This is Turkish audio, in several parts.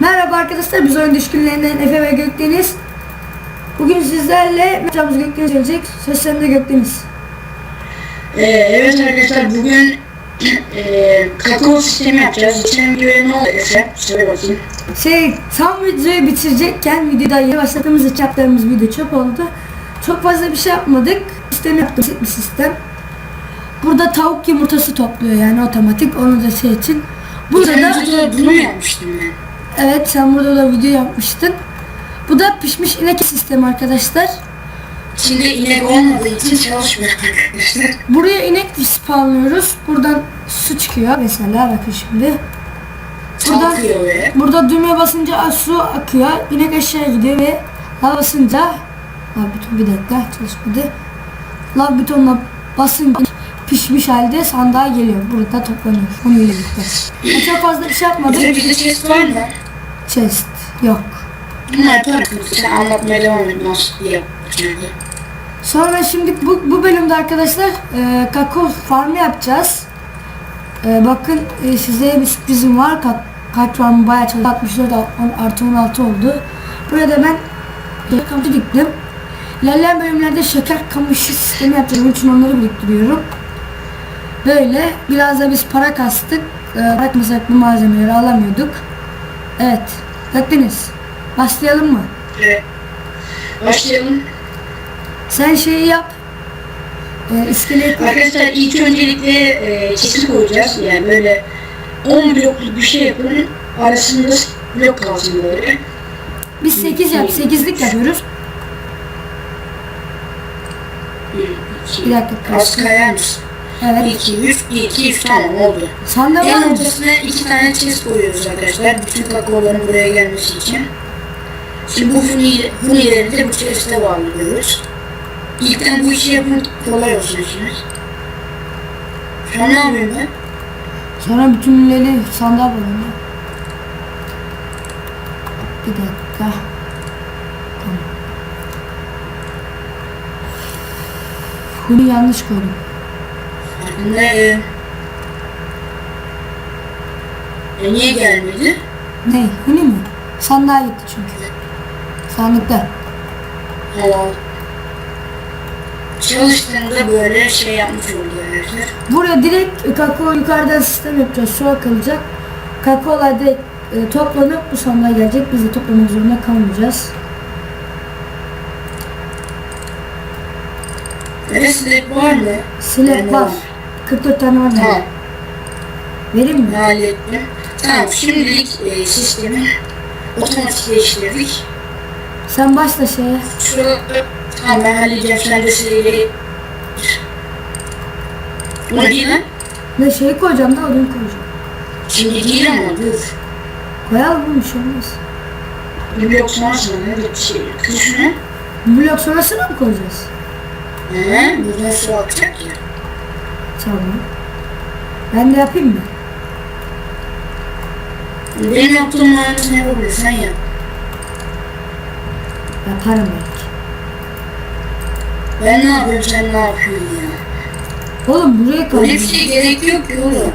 Merhaba arkadaşlar, biz oyun düşkünlerinden Efe ve Gökdeniz. Bugün sizlerle yapacağımız Gökdeniz gelecek. Söz sende Gökdeniz. Ee, evet arkadaşlar bugün e, kakao sistemi yapacağız. Geçen videoya ne oldu Efe? Söyle bakayım. Şey, tam videoyu bitirecekken videoda yeni başladığımız için yaptığımız video çöp oldu. Çok fazla bir şey yapmadık. Sistem yaptım, bir sistem. Burada tavuk yumurtası topluyor yani otomatik. Onu da şey için. Burada Geçen da videoda bunu mu yapmıştım ben? evet sen burada da video yapmıştın. Bu da pişmiş inek sistemi arkadaşlar. İçinde inek olmadığı için çalışmıyor arkadaşlar. Buraya inek spawnlıyoruz. Buradan su çıkıyor mesela bakın şimdi. Ve burada düğmeye basınca su akıyor. İnek aşağıya gidiyor ve lav basınca lav buton bir dakika çalışmadı. Lav butonuna basınca pişmiş halde sandığa geliyor. Burada toplanıyor. Onu birlikte. Ben çok fazla bir şey yapmadım. Bize chest var mı? Chest yok. Bunu yaparız. Sen anlatmaya devam et nasıl yapacağını. Sonra şimdi bu, bu bölümde arkadaşlar e, kakao farmı yapacağız. E, bakın e, size bir sürprizim var. Kak, kak farmı bayağı çalıştı. 64 on- artı 16 oldu. Buraya da ben kamışı diktim. İlerleyen bölümlerde şeker kamışı sistemi yapacağım. Onun için onları biriktiriyorum. Böyle biraz da biz para kastık. E, bırakmasak bu malzemeleri alamıyorduk. Evet. Gökdeniz. Başlayalım mı? Evet. Başlayalım. Sen şeyi yap. E, iskelet Arkadaşlar ilk öncelikle e, çizgi koyacağız. Yani böyle 10 blokluk bir şey yapın. Arasında blok kalsın böyle. Biz 8 yap, 8'lik yapıyoruz. Bir dakika. Az kayar mısın? Evet. 2, 3, 2, 3 tamam oldu. Sende var En ortasına iki tane chest koyuyoruz arkadaşlar. Bütün kakaoların buraya gelmesi için. Şimdi bu huni- hunileri de bu chest'e bağlıyoruz. İlkten bu işi yapın kolay olsun işiniz. Şu an ne yapıyorum ben? Sonra bütün ünleri sandığa koyalım. Bir dakika. Bunu yanlış koydum. Farkında e, niye gelmedi? Ne? Huni mi? Sandığa gitti çünkü. Sandıkta. Tamam. Çalıştığında böyle şey yapmış arkadaşlar. Buraya direkt kakao yukarıdan sistem yapacağız. Su akılacak. Kakaolar direkt e, toplanıp bu sandığa gelecek. Biz de toplamak zorunda kalmayacağız. Ve slab var mı? Yani var. 44 tane var. Tamam. Vereyim mi? Hallettim. Tamam şimdilik e, sistemi otomatikleştirdik. Sen başla şeye. Şurada tamam ben halledeceğim sen de sileyi. Bu ne değil lan? Ne şeyi koyacağım da odun koyacağım. Şimdi değil ama dur. Koyalım bir şey olmaz. Blok sonrasında ne bir şey. Kız şunu. Blok sonrasına mı koyacağız? He, buradan su akacak ya. Tamam. Ben de yapayım mı? Benim yaptığım aynısını yapabilirsen yap. Yaparım belki. Ben ne yapıyorum sen ne yapıyorsun ya? Oğlum buraya koy. Öyle bir şey gerek yok ki oğlum.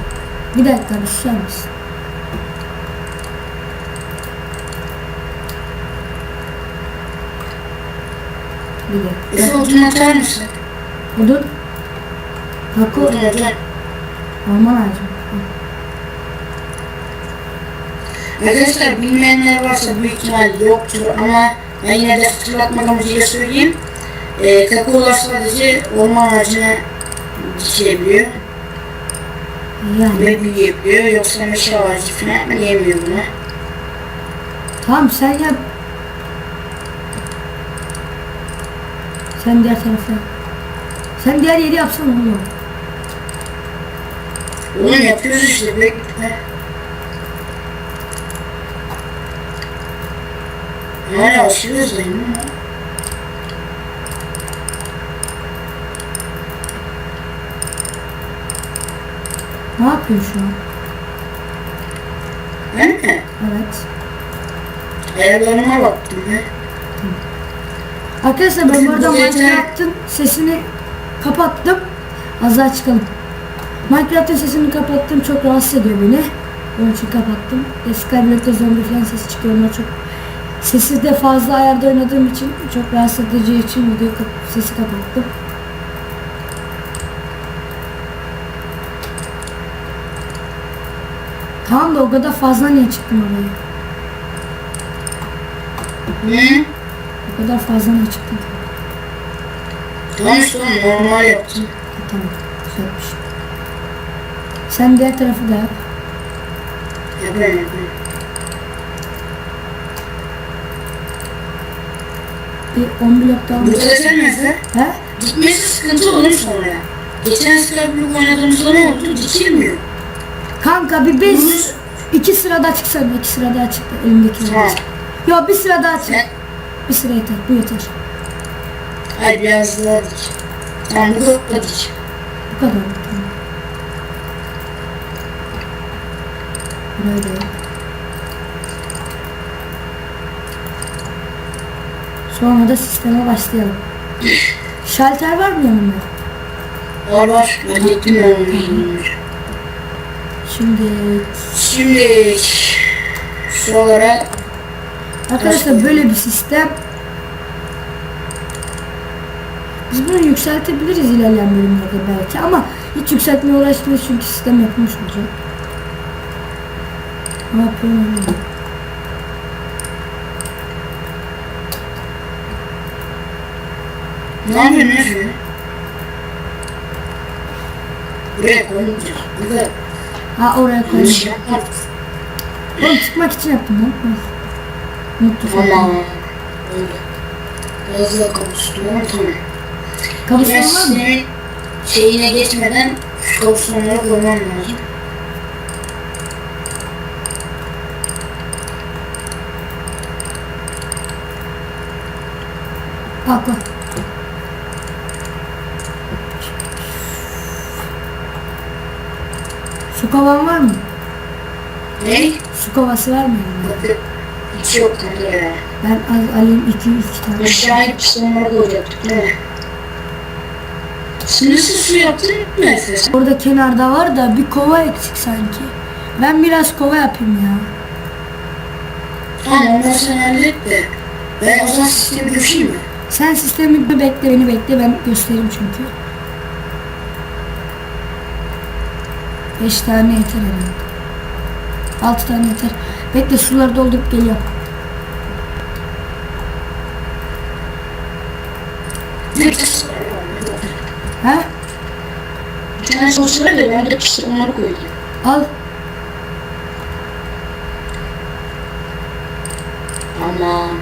Bir dakika bir susar mısın? Bir dakika. Efe odun atar mısın? Odun. Kakao. Orman ağacı. Arkadaşlar bilmeyenler varsa büyük ihtimal yoktur ama ben yine de hatırlatmak amacıyla söyleyeyim. Ee, kakaolar sadece orman ağacına dikilebiliyor Yani. ve büyüyebiliyor. Yoksa meşe ağacı falan yemiyor bunu. Tamam sen yap. Sen diğer tarafa. Sen diğer yeri yapsana oğlum. Oğlum yapıyoruz işte bekle. Hala aşırıyoruz değil mi? Ne yapıyorsun şu an? Ben mi? Evet. Ayarlarıma baktım ya. Arkadaşlar ben bu arada Bu gece- Minecraft'ın sesini kapattım. Az daha çıkalım. Minecraft'ın sesini kapattım. Çok rahatsız ediyor beni. Onun için kapattım. E, Skyblock'ta zombi falan sesi çıkıyor. Onlar çok Sesi de fazla ayarda oynadığım için çok rahatsız edici için video kap- sesi kapattım. Tamam da o kadar fazla niye çıktın oraya? Ne? O kadar fazla niye? Tamam işte oğlum, normal yaptım. Tamam. Güzelmiş. Sen diğer tarafı da yap. Yapıyorum. Bir 10 blok daha. Burada desemezler. He? Gitmesi sıkıntı olur sonra. Geçen Skyblock oynadığımızda ne oldu? Dikilmiyor. Kanka bir 5 iki sıra daha çıksana. iki sıra daha çıktı elimdeki. Tamam. Yo bir sıra daha çık. Sen, Bir sıra yeter. Bu yeter. hayır biraz daha dik. Tamam bu kadar dik. Bu kadar. Tamam. Yap. Sonra da sisteme başlayalım. Şalter var mı yanımda? Var var. Hallettim ben onu. Şimdi Şimdi şuralara arkadaşlar böyle bir sistem biz bunu yükseltebiliriz ilerleyen bölümlerde belki ama hiç yükseltmeye uğraşmıyoruz çünkü sistem yapılmış olacak. Ne yapıyorum? ne yapıyorsun? Buraya koyunca. Ha oraya şey yapmadık. Oğlum çıkmak için yaptım lan. Mutlu falan. Biraz daha kavuştum ama tamam. Var mı? Mesleğin şeyine geçmeden şu kavuştumları koymam lazım. Bak. Su kovan var mı? Ne? Su kovası var mı? Yok, Hiç yok kanka ya. Ben az alayım iki üç tane. Aşağıya pistonları koyacaktık değil mi? Sınırsız su yaptın mı? Orada kenarda var da bir kova eksik sanki. Ben biraz kova yapayım ya. Tamam onları sen hallet de. Ben o zaman sistemi düşeyim mi? Sen sistemi bekle beni bekle ben göstereyim çünkü. Beş tane yeter herhalde. Altı tane yeter. Bekle suları doldurup geliyorum. Ha? Bir tane sos ver de ben. Al. Tamam.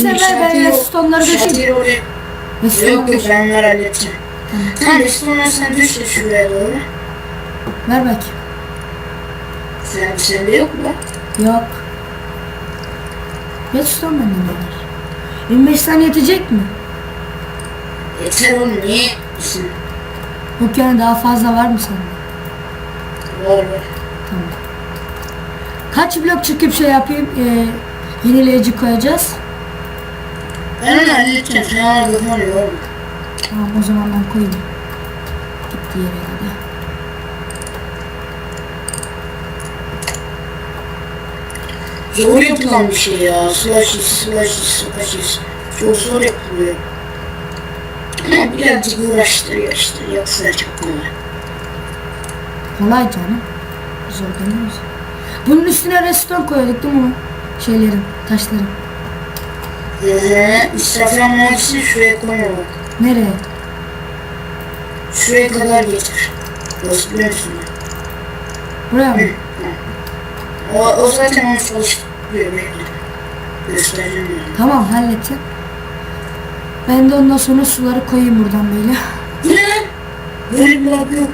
İstersen ver ben oraya. Restonları Yok yok ben onları halledeceğim. Tamam sen düş de şuraya doğru. Ver bakayım. Sen, sende yok mu? Yok. Redstone bende ne var? 25 tane yetecek mi? Yeter oğlum niye misin? Yok yani daha fazla var mı sende? Var var. Tamam. Kaç blok çıkıp şey yapayım? Ee, yenileyici koyacağız. Onu halledeceğim. Sen orada kalıyor oğlum. Tamam o zaman ben koyayım. Gitti yere kadar. Zor yapılan bir şey ya. Slashes, slashes, slashes. Çok zor yapılıyor. Ama birazcık uğraştırıyor işte. Yoksa çok kolay. Kolay canım. Zor demiyoruz. Bunun üstüne redstone koyduk değil mi? Şeylerin, taşların. Ee, İsrafyan muhabbetini şuraya koyma bak. Nereye? Şuraya kadar getir. Nasıl biliyor musun? Buraya mı? O, o zaten onu çalıştırıyor bekle. Göstereceğim yani. Tamam halledeceğim. Ben de ondan sonra suları koyayım buradan böyle. Bu ne lan? Böyle bir laf yok.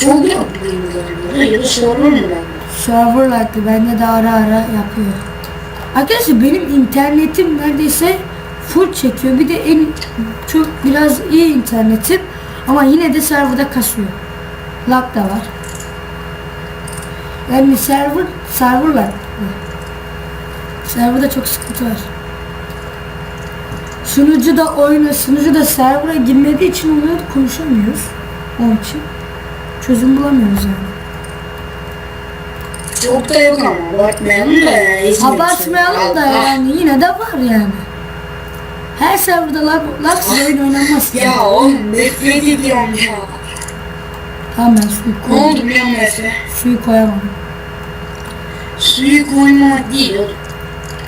Çok yapılıyor galiba. Ya da sorun mu lan? Server like'lı bende de ara ara yapıyor. Arkadaşlar benim internetim neredeyse full çekiyor. Bir de en çok biraz iyi internetim ama yine de serverda kasıyor. Lag da var. Yani server server lag. Serverda çok sıkıntı var. Sunucu da oyuna, sunucu da server'a girmediği için oluyor konuşamıyoruz. Onun için. Çözüm bulamıyoruz yani. Çok da yok ama abartmayalım da. İzmir Abartmayalım da Ah, yani yine de var yani. Her serverda lag, lagsız oyun oynanmaz. ki. Ya oğlum nefret ediyorum ya. Tamam ben suyu, Ne oldu biliyor musun Efe? suyu koyamam. Suyu koymamak değil oğlum.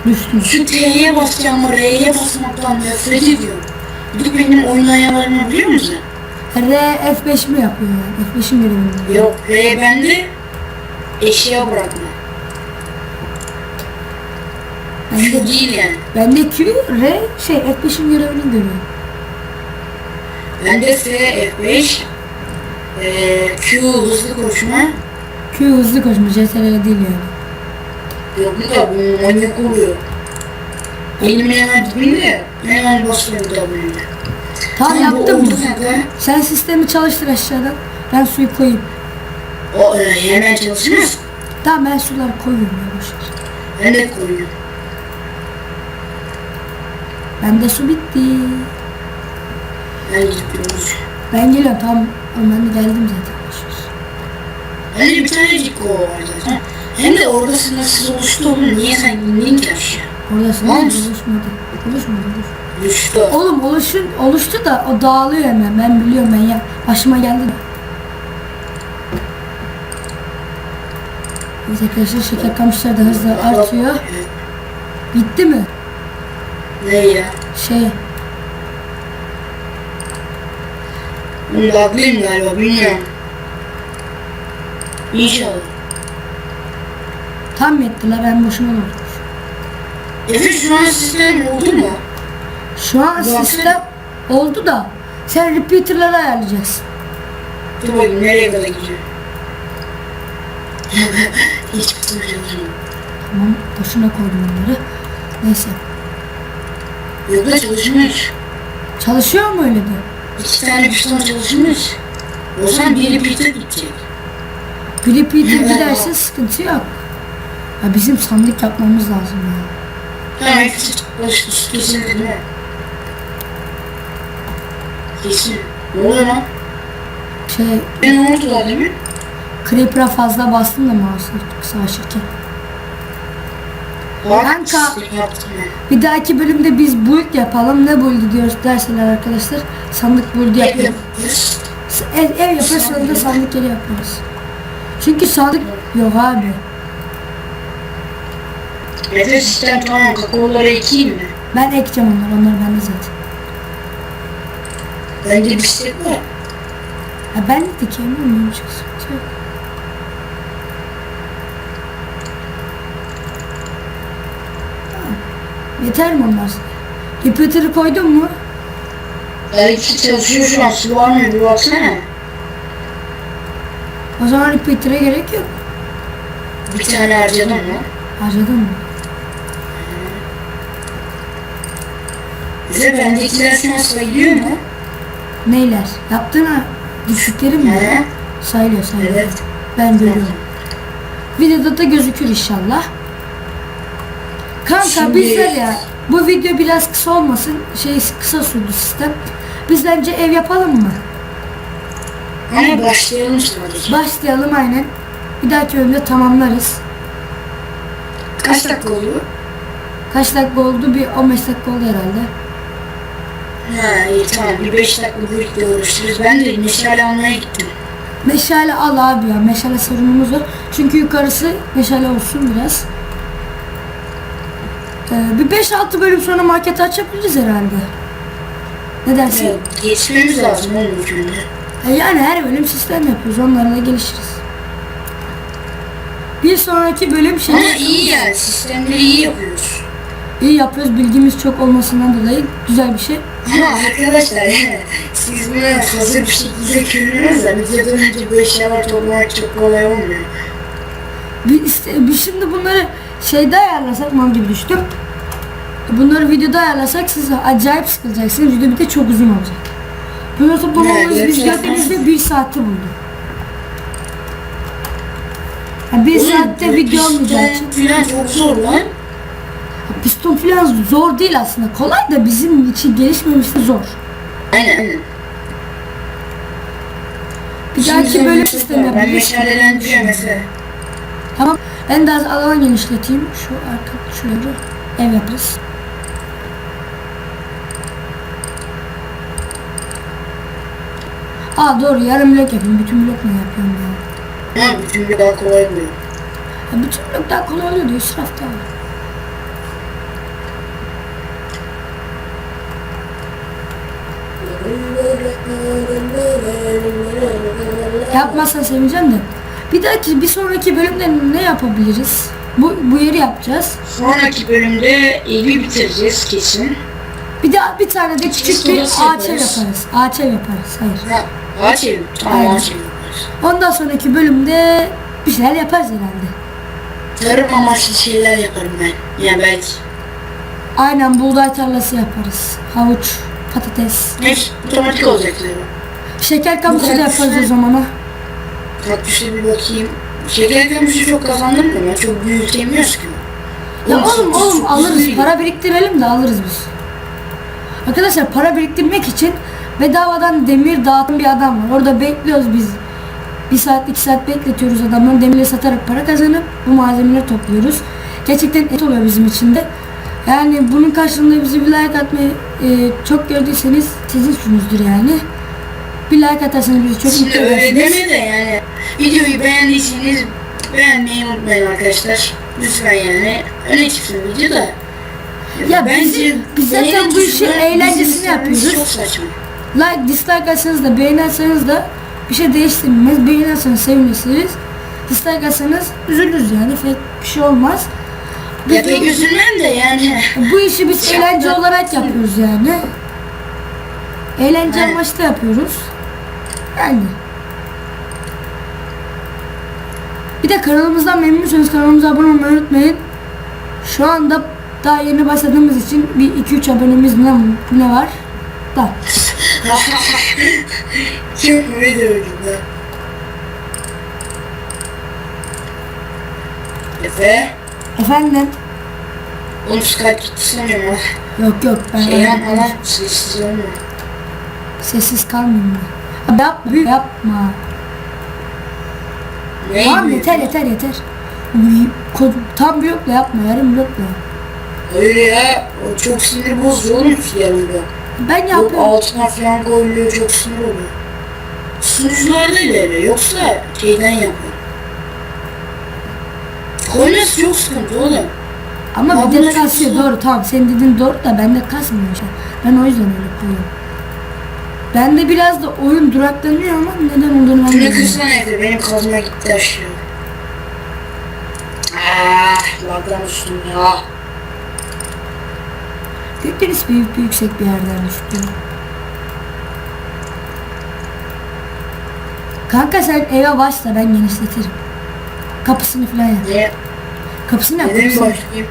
Düştüm. Şu T'ye basacağım R'ye basmaktan nefret ediyorum. Bir de benim oyun ayarlarımı biliyor musun? R F5 mi yapıyor yani? F5'in görevini. Yok R bende eşya bırakma. Şu Bende, değil yani. bende Q, R şey F5'in görevini görüyor. Bende F, F5, eee Q hızlı koşma. Q hızlı koşma, CTRL değil yani. Yok mu da bu manyak oluyor. Elimin hemen dibinde. Hemen basıyorum W'ye. Tamam bu yaptım. Sen sistemi çalıştır aşağıdan. Ben suyu koyayım. O e, hemen çalışmaz. Tamam ben suları koyuyorum ya boşver. Ben de koyuyorum. Bende su bitti. Ben gidiyoruz. Ben geliyorum tamam. Ben de geldim zaten. Bende bir tanecik kova var zaten. Hem de orada sınırsız oluştu oğlum. Niye sen indin ki aşağı? Orada Tamam. oluşmadı. Oluşmadı. Düştü. Oğlum oluşun, oluştu da o dağılıyor hemen. Ben biliyorum ben ya. Başıma geldi Evet arkadaşlar şeker kamışları da hızla artıyor. Bitti mi? Ne ya? Şey laglıyım galiba bilmiyorum. İnşallah. tam yettiler ben boşuna oldum. Efe şu an sistem oldu mu? Şu an Baksana. sistem oldu da sen repeater'ları ayarlayacaksın. Dur bakayım nereye kadar gidiyor? Hiç tutmayacağım. Tamam boşuna koydum onları. Neyse. Yok da çalışmış. Çalışıyor mu öyle de? İki tane piston çalışmış. O zaman biri pite gidecek. Bir repeater giderse sıkıntı yok. Ya bizim sandık yapmamız lazım ya. Tamam hepsi çalışmış. Kesin değil mi? Kesin. Ne oluyor lan? Şey Ben ne oldu değil mi? Creeper'a fazla bastım da mouse'u savaşırken. Ben. Bir dahaki bölümde biz build yapalım. Ne build diyoruz derseler arkadaşlar. Sandık build. Yapıyoruz. Ev, ev yapıyoruz sonra da sandık yeri yapıyoruz. Çünkü sandık yok abi. Efe sistem tamam kakaoları ekeyim mi? Ben ekeceğim onları. Onlar bende zaten. Bende bir set var. Ya ben de dikeyim olmuyor. Çok sıkıntı yok. Yeter mi onlar? Repeater'ı koydun mu? İkisi çalışıyor şu an. Su var mı bir baksana. O zaman repeater'a gerek yok. Bir tane harcadım mı? Harcadın mı? Bize bendekiler şu an sayılıyor mu? Neyler? Yaptığına düşüklerim mi? He? Sayılıyor sayılıyor. Evet. Ben görüyorum. Videoda da gözükür inşallah. Kanka Şimdi- bizler ya bu video biraz kısa olmasın. Şey kısa sürdü sistem. Biz bence ev yapalım mı? Ama başlayalım sadece. Başlayalım aynen. Bir dahaki bölümde tamamlarız. Kaç dakika oluyor? Kaç dakika oldu? Bir 15 dakika oldu herhalde. Ha iyi tamam bir 5 dakika bu video uğraşırız. Ben de meşale almaya gittim. Meşale al abi ya. Meşale sorunumuz var. Çünkü yukarısı meşale olsun biraz. Ee, bir 5-6 bölüm sonra market açabiliriz herhalde. Ne dersin? Evet, geçmemiz lazım oğlum günde. E yani her bölüm sistem yapıyoruz. Onlarla gelişiriz. Bir sonraki bölüm şey Ama iyi yani sistemleri iyi yapıyoruz. iyi yapıyoruz. Bilgimiz çok olmasından dolayı güzel bir şey. Ama arkadaşlar yani siz bunu hazır bir şekilde görüyorsunuz da videodan önce bu eşyalar toplamak çok kolay olmuyor. Bir, iste- biz şimdi bunları şeyde ayarlasak mal gibi düştüm. Bunları videoda ayarlasak siz acayip sıkılacaksınız. Video bir de çok uzun olacak. Bunu toplamamız biz gerçekten. gördüğümüzde bir saati buldu. Yani bir saatte bu video için. Falan çok zor lan. Piston falan zor değil aslında. Kolay da bizim için gelişmemişti zor. Aynen aynen. Bir dahaki bölüm sistemi Ben meşaleden düşüyor mesela. Tamam. Ben de az alan genişleteyim. Şu arka şöyle ev yaparız. Aa doğru yarım blok yapayım. Bütün blok mu yapıyorum ya? Ha bütün bir daha kolay oluyor. ya bütün blok daha kolay oluyor diyor. İsraf daha. Yapmazsan sevineceğim de. Bir dahaki bir sonraki bölümde ne yapabiliriz? Bu, bu yeri yapacağız. Sonraki bölümde evi bitireceğiz kesin. Bir de bir tane de küçük bir ağaç ev yaparız. yaparız. Ağaç ev yaparız. Hayır. Ha, ağaç evi. Tamam Aynen. ağaç yaparız. Ondan sonraki bölümde bir şeyler yaparız herhalde. Tarım amaçlı şeyler yaparım ben. Yani belki. Aynen buğday tarlası yaparız. Havuç, patates. Hepsi otomatik olacaklar. Şeker kamışı da yaparız o zaman ha. Kaktüse bir bakayım. Şeker kamışı çok kazandırmıyor. Ben çok büyütemiyoruz ki. Ya Oğlum, oğlum alırız. Para biriktirelim de alırız biz. Arkadaşlar para biriktirmek için bedavadan demir dağıtan bir adam var. Orada bekliyoruz biz. Bir saat iki saat bekletiyoruz adamları. Demirleri satarak para kazanıp bu malzemeleri topluyoruz. Gerçekten et oluyor bizim için de. Yani bunun karşılığında bizi bir like atmayı e, çok gördüyseniz sizin suçunuzdur yani. Bir like atarsanız bizi çok Şimdi mutlu öyle edersiniz. deme de yani. Videoyu beğendiyseniz beğenmeyi unutmayın arkadaşlar. Lütfen yani. Öne çıksın video da. Ya biz- biz zaten beğeni bu işi tuşuna eğlencesini bizim yapıyoruz. Çok saçma. Like, dislike atsanız da beğenirseniz de bir şey değiştirmez. Beğenirseniz sevinirsiniz. Dislike atsanız üzülürüz yani. Pek bir şey olmaz. Biz Ya pek üzülmem de yani. bu işi biz eğlence olarak yapıyoruz yani. Eğlence Evet. amaçlı yapıyoruz. Yani. Bir de kanalımızdan memnunsanız kanalımıza abone olmayı unutmayın. Şu anda daha yeni başladığımız için bir 2-3 abonemiz ne, ne var? Da. Çok video ucunda. Efe. Efendim? Oğlum Skype sanıyorum ha. Yok yok ben Şey yapma lan. Sessiz olma. sessiz kalmayayım ben. Abi Yapma. Ne Tamam yeter yeter yeter. Tam blokla yapma yarım blokla. Öyle ya. O çok sinir bozucu oğlum yarında. Ben Yok yapıyorum. altına falan koyuluyor çok sinir oluyor. Sunucularda da öyle yoksa şeyden yapıyor. Koyması çok sıkıntı oğlum. Ama bir de kasıyor doğru tamam senin dediğin doğru da bende kasmıyor işte. Ben o yüzden öyle koyuyorum. Bende biraz da oyun duraklanıyor ama neden olduğunu ben bilmiyorum. kırsana Efe benim kazma gitti aşağı. Ah lagdan üstüm ya. Gökdeniz büyük bir yüksek bir yerden düştü. Kanka sen eve başla ben genişletirim. Kapısını falan yap. Ne? Kapısını yap Neden kapısını. başlayayım?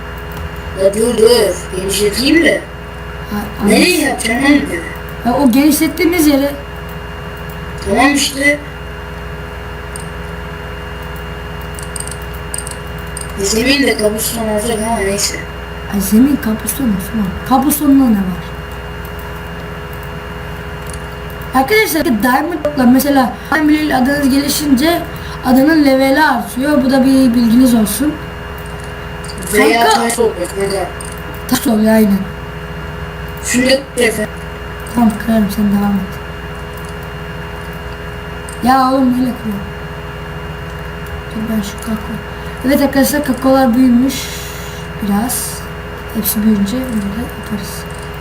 Ya dur dur. Genişleteyim de. Ha, Nereye yapacaksın? Ya o genişlettiğimiz yere Tamam işte. Zemin de kabuston olacak ama neyse. Ay zemin kapuston Osman. Kapustonda ne var? Arkadaşlar Diamond'la mesela Diamond adınız gelişince adanın leveli artıyor. Bu da bir bilginiz olsun. Veya Kanka- taş kanka. Taş oluyor aynen. Şunu da Efe. Tamam kırarım sen devam et. Ya oğlum neyle kırıyorum? Dur ben şu kakao. Evet arkadaşlar kakaolar büyümüş. Biraz. Hepsi büyüyünce bunu da yaparız.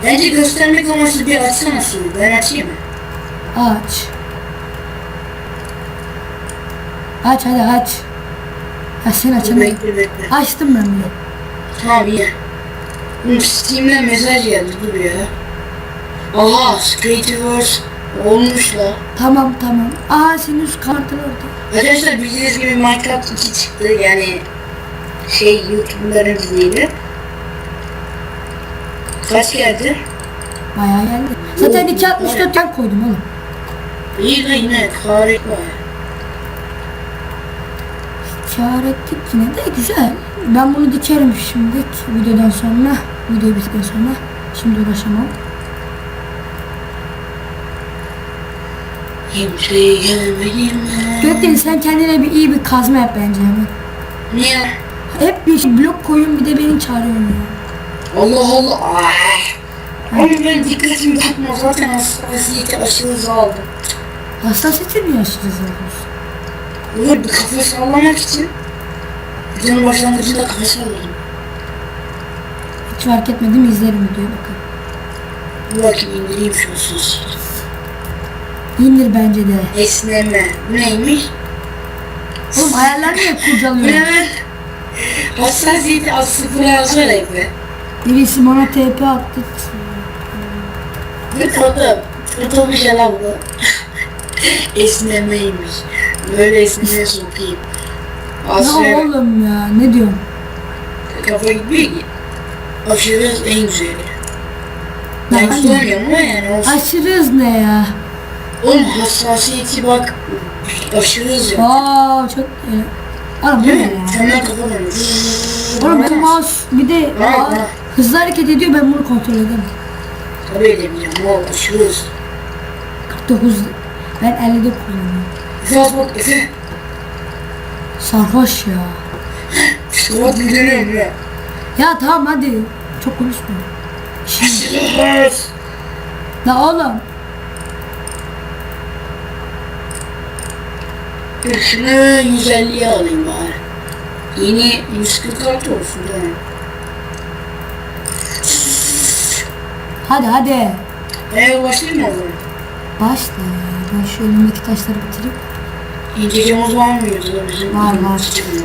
Bence göstermek amaçlı bir açsana suyu. Ben açayım mı? Aç. Aç hadi aç. Ya sen açamadın. Açtım ben bile. Tamam. Oğlum Steam'den mesaj geldi dur ya. Aha Creativeverse olmuş la. Tamam tamam. Aa senin üst kartın orada. Arkadaşlar bildiğiniz gibi Minecraft 2 çıktı yani şey YouTuber'ların izleyici. Kaç geldi? Bayağı geldi. Zaten 2.64 yan koydum oğlum. İyi de yine harika. kar ettik yine de güzel. Ben bunu dikerim şimdi videodan sonra. Video bittikten sonra. Şimdi uğraşamam. Kimseyi görmedim ben. Gökdeniz sen kendine bir iyi bir kazma yap bence hemen. Niye? Hep bir şey blok koyun bir de beni çağırıyorsun ya. Allah Allah. Ay. Oğlum ben dikkatimi takma zaten hassasiyeti aşırı aldım. Hassasiyeti mi yaşayacağız yapıyorsun? Bunu bir kafa sallamak için videonun başlangıcında kafa salladım. Hiç fark etmedim izlerim videoyu bakın. Bakayım indireyim şu hassasiyeti. İndir bence de. Esneme. Bu neymiş? Oğlum niye Bu kurcalıyor? ne lan? Hassasiyeti az sıfır yazsana be. Birisi bana TP attı. Bu tadı. Kötü bir şey lan bu. Esnemeymiş. Böyle esnemeye sokayım. Ne Aslında oğlum ya ne diyorsun? kafa gitmiyor ki. Aşırı en güzeli. Ya Ben hani- ama yani olsun. Aşırı ne ya? Oğlum hassasiyeti bak aşırı hız ya. Aa çok... E, Oğlum bu ne ya? Hemen kafadan. Oğlum mouse bir de Var, aa, var. hızlı hareket ediyor ben bunu kontrol edemem. Tabii edemeyeceğim. Valla aşırı hız. 49 ben 50'de kullanıyorum. Az bak Efe. Sarhoş ya. İşte bak gülüyorum ya. Ya tamam hadi. Çok konuşma. Aşırı hız. La oğlum. Şunu 150'ye alayım bari. Yeni 146 olsun mi? Hadi hadi. Eee başlayayım mı o zaman? Başla. Ben şu elimdeki taşları bitireyim. İncecemiz var mıydı bizim? Var, var. çiçeğimiz?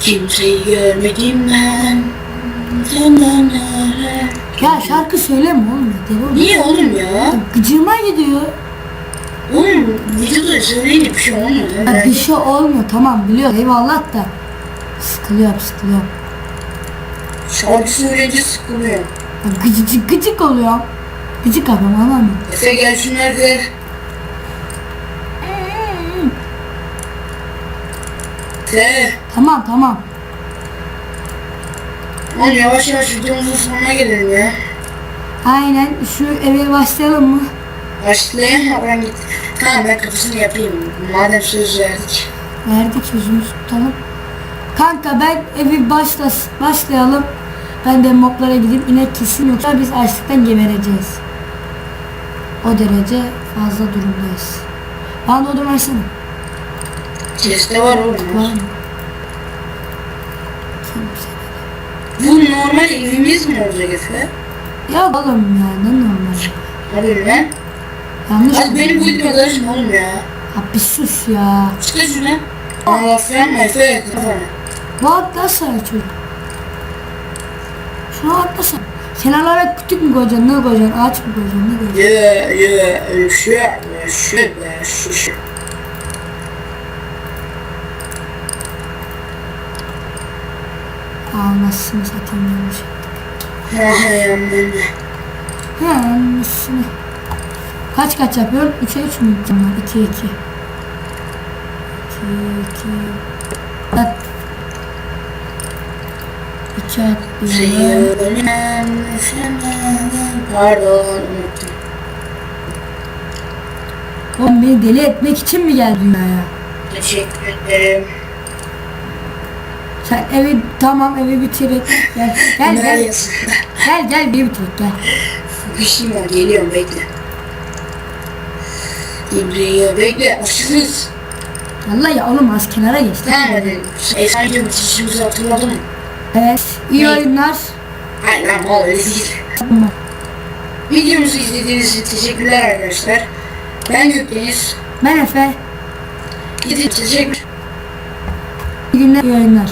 Kimseyi görmedim ben. Ya şarkı söyleme oğlum. oğlum. Niye oğlum ya? Gıcığıma gidiyor. Oğlum videoda söyleyince bir şey olmuyor. Ya bir şey olmuyor tamam biliyorum eyvallah da. Sıkılıyorum sıkılıyorum. Şarkı söyleyince sıkılıyor. Ya gıcıcık gıcık oluyorum. Gıcık adam anladın mı? Efe gel şunları ver. Efe. Tamam tamam. Oğlum yavaş yavaş videomuzun sonuna gelelim ya. Aynen şu eve başlayalım mı? Başlayayım ben git. Tamam ben kapısını yapayım. Madem söz verdik. Verdik sözümüzü tutalım. Kanka ben evi başlas başlayalım. Ben de moblara gideyim. İnek kesin yoksa biz açlıktan gebereceğiz. O derece fazla durumdayız. Bana odun versene. Chest'te var oğlum. Var mı? Bu normal evimiz mi olacak Efe? Ya oğlum ya ne normal. Hadi lan. Yanlış Hadi benim bu videoma karışma oğlum ya. Bir sus ya. Bana laf verme Efe. Bu atlasana çocuk. Şuna atlasana. Kenarlara kütük mü koyacaksın, ne koyacaksın, ağaç mı koyacaksın, ne koyacaksın? Ye ye ölüşe ölüşe ölüşe. Almasını satayım demiş. Ha ha yandım. He anlasını. Kaç kaç yapıyorsun? 3'e 3 mü gideceğim ben? 2'ye 2. 2 2 At. 2 at diyorum. Sevmem senden. Pardon. Oğlum beni deli etmek için mi geldin dünyaya? Teşekkür ederim. Sen evi tamam evi bitirek gel gel gel gel gel bir bitirek gel. Bir şeyim var geliyorum bekle. İbrahim bekle aşırız. Vallahi ya oğlum az kenara geç. Tamam hadi. Efendim bitişimizi hatırladın mı? Evet iyi Ne? oyunlar. Hayır lan o öyle değil. Tamam. Videomuzu izlediğiniz için teşekkürler arkadaşlar. Ben Gökdeniz. Ben Efe. Gidin teşekkür. İyi günler iyi oyunlar.